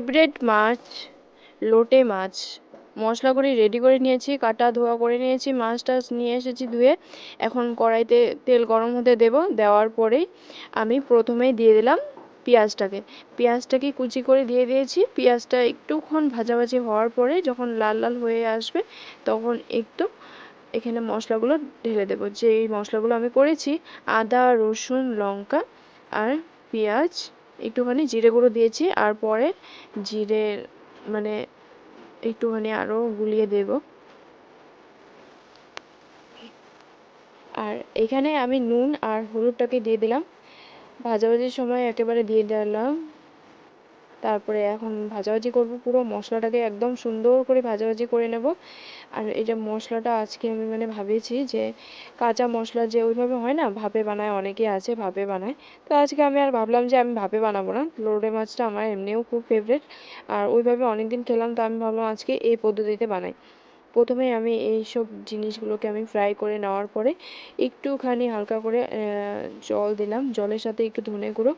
Favourite মাছ, লোটে মাছ। মশলা করে ready করে নিয়েছি, কাটা ধোয়া করে নিয়েছি, মাছ টাছ নিয়ে এসেছি ধুয়ে। এখন কড়াইতে তেল গরম হতে দেব, দেওয়ার পরেই আমি প্রথমেই দিয়ে দিলাম পেঁয়াজটাকে। পেঁয়াজটাকে কুচি করে দিয়ে দিয়েছি। পেঁয়াজটা একটুক্ষণ ভাজাভাজি হওয়ার পরে যখন লাল লাল হয়ে আসবে, তখন একটু এখানে মশলাগুলো ঢেলে দেবো। যে এই মশলাগুলো আমি করেছি, আদা, রসুন, লঙ্কা আর পেঁয়াজ। একটুখানি জিরে গুঁড়ো দিয়েছি, আর পরে জিরে মানে একটুখানি আরও গুলিয়ে দেব। আর এখানে আমি নুন আর হলুদটাকে দিয়ে দিলাম। ভাজাভাজির সময় একেবারে দিয়ে দিলাম। তারপরে এখন ভাজাভাজি করব পুরো মশলাটাকে একদম সুন্দর করে ভাজাভাজি করে নেব। আর এটা মশলাটা আজকে আমি মানে ভাবেছি যে কাঁচা মশলা যে ওইভাবে হয় না, ভাপে বানায় অনেকে আছে ভাপে বানায়। তো আজকে আমি আর ভাবলাম যে আমি ভাপে বানাবো না লোটে মাছটা আমার এমনিও খুব ফেভারেট আর ওইভাবে অনেকদিন খেলাম, তো আমি ভাবলাম আজকে এই পদ্ধতিতে বানাই। প্রথমে আমি এই সব জিনিসগুলোকে আমি ফ্রাই করে নেওয়ার পরে একটুখানি হালকা করে জল দিলাম। জলের সাথে একটু ধনে গুঁড়ো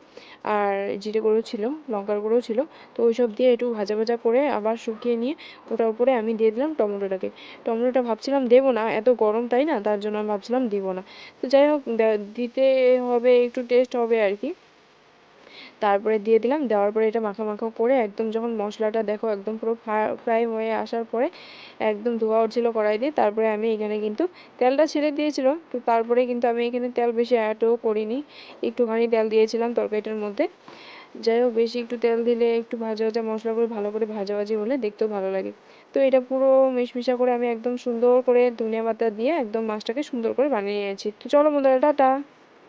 আর জিরে গুঁড়ো ছিল, লঙ্কার গুঁড়ো ছিল। তো ওই সব দিয়ে একটু ভাজা ভাজা করে আবার শুকিয়ে নিয়ে ওটার উপরে আমি দিয়ে দিলাম টমেটোটাকে। টমেটোটা ভাবছিলাম দেবো না, এত গরম তাই না? তার জন্য আমি ভাবছিলাম দিব না। তো যাই হোক দিতে হবে, একটু টেস্ট হবে আর কি। তারপরে দিয়ে দিলাম। দেওয়ার পরে এটা মাখা মাখা করে একদম যখন মশলাটা দেখো একদম পুরো ফ্রাই হয়ে আসার পরে একদম ধোয়া উঠছিলো কড়াই দিয়ে, তারপরে আমি এখানে কিন্তু তেলটা ছেড়ে দিয়েছিল। তো তারপরে কিন্তু আমি এখানে তেল বেশি অ্যাডও করিনি। একটুখানি তেল দিয়েছিলাম তরকারিটার মধ্যে। যাই হোক, বেশি একটু তেল দিলে একটু ভাজা ভাজা মশলাগুলো ভালো করে ভাজাভাজি হলে দেখতেও ভালো লাগে। তো এটা পুরো মিশমিশা করে আমি একদম সুন্দর করে ধনিয়া পাতা দিয়ে একদম মাছটাকে সুন্দর করে বানিয়ে নিয়েছি। তো চলো বন্ধুরা, টাটা!